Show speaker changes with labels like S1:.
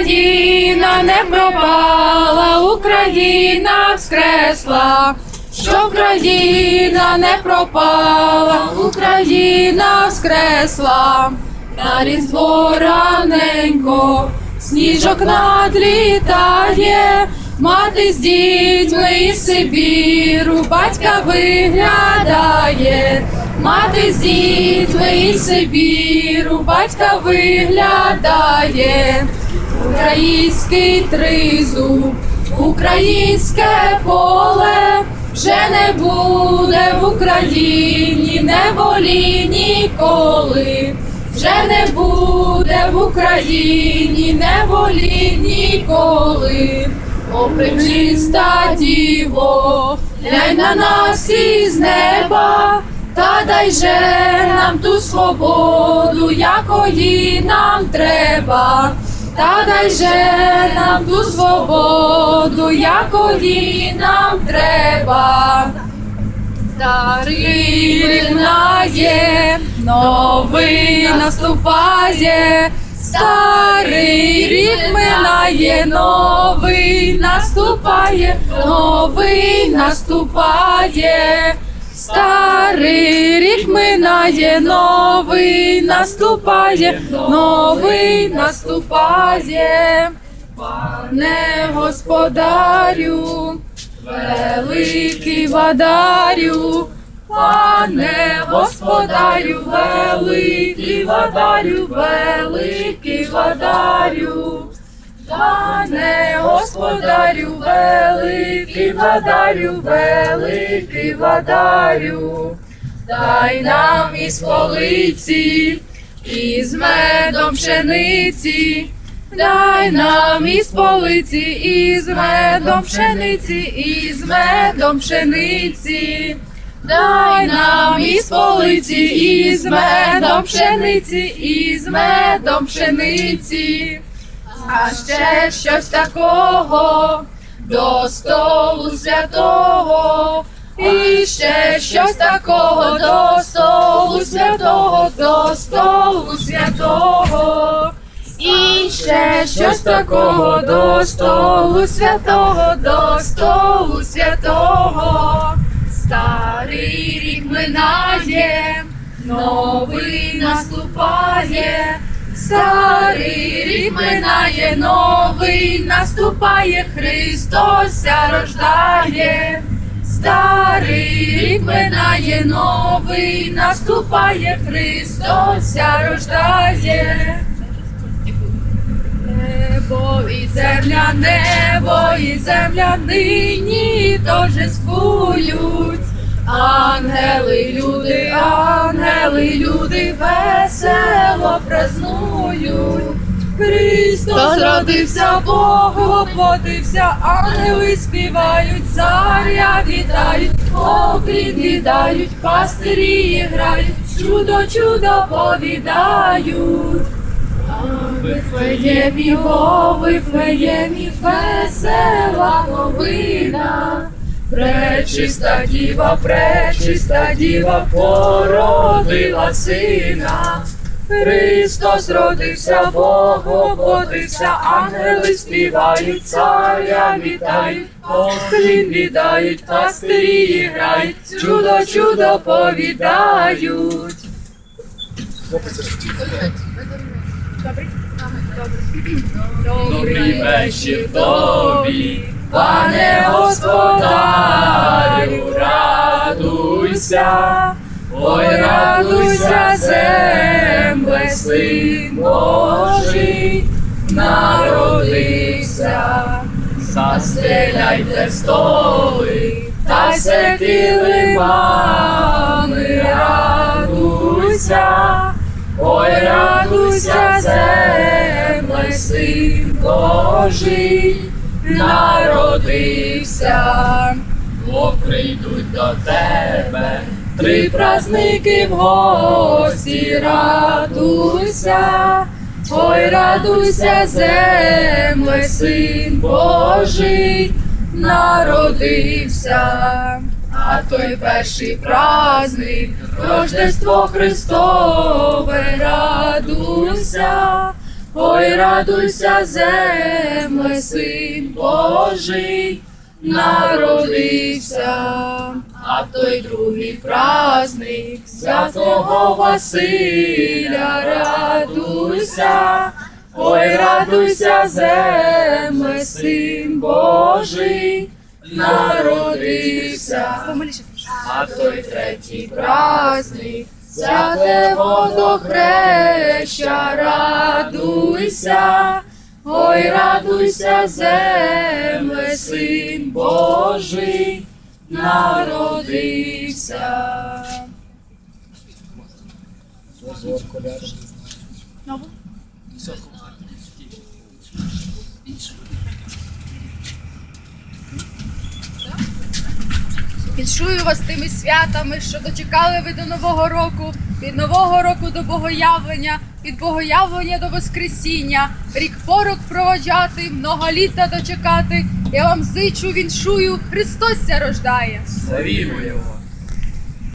S1: Україна не пропала, Україна воскресла, щоб країна не пропала, Україна воскресла, на різдво раненько, сніжок надлітає, мати з дітьми із Сибіру, батька виглядає, мати з дітьми із Сибіру, батька виглядає, український тризуб, українське поле. Вже не буде в Україні неволі ніколи, вже не буде в Україні неволі ніколи. О, пречиста діво, глянь на нас із неба, та дай же нам ту свободу, якої нам треба. Та дай же нам ту свободу, якої нам треба. Старий минає, новий наступає, старий рік минає, новий наступає, новий наступає. Старий рік минає, новий наступає, новий наступає, пане господарю, великий владарю, пане господарю, великий владарю, великий владарю. Пане господарю, великий владарю, великий владарю, дай нам із полиці, із медом пшениці, дай нам із полиці, із медом пшениці, із медом пшениці. Дай нам із полиці, із медом пшениці, із медом пшениці. А ще щось такого до столу святого, і ще щось такого до столу святого, до столу святого, і ще щось такого до столу святого, до столу святого. Старий рік минає, новий наступає. Старий рік минає, новий наступає, Христос ся рождає. Старий рік минає, новий наступає, Христос ся рождає. Небо і земля, небо і земля нині торжествують. Ангели, люди, ангели, люди весело празнують. Христос родився, Бог воплотився, ангели співають, царя вітають, окрін віддають, пастирі грають, чудо, чудо повідають. Вифлеємі, о, Вифлеємі, весела новина. Пречиста діва, пречиста діва породила сина. Христос родився, Бог воплотився, ангели співають, царя вітають, поклін віддають, пастирі грають, чудо, чудо повідають. Добрий вечір тобі, пане господарю, радуйся, ой, радуйся, земле, син Божий, народився, застеляйте столи, та се килимами, радуйся. Ой, радуйся, земле, син Божий, народився, бо прийдуть до тебе, три праздники в гості, радуйся, ой, радуйся, земле, син Божий, народився. А той перший праздник, Рождество Христове, радуйся, Ой, радуйся, земле, син Божий, народився, а в той другий праздник святого Василя, радуйся, ой, радуйся, земле, син Божий, народився, а в той третій праздник Святе водохреща, радуйся, ой, радуйся, земле, син Божий, народився.
S2: Віншую вас тими святами, що дочекали ви до Нового року, від Нового року до Богоявлення, від Богоявлення до Воскресіння, рік порок проводжати, много літа дочекати. Я вам зичу, віншую, Христос рождає.
S3: Славімо його!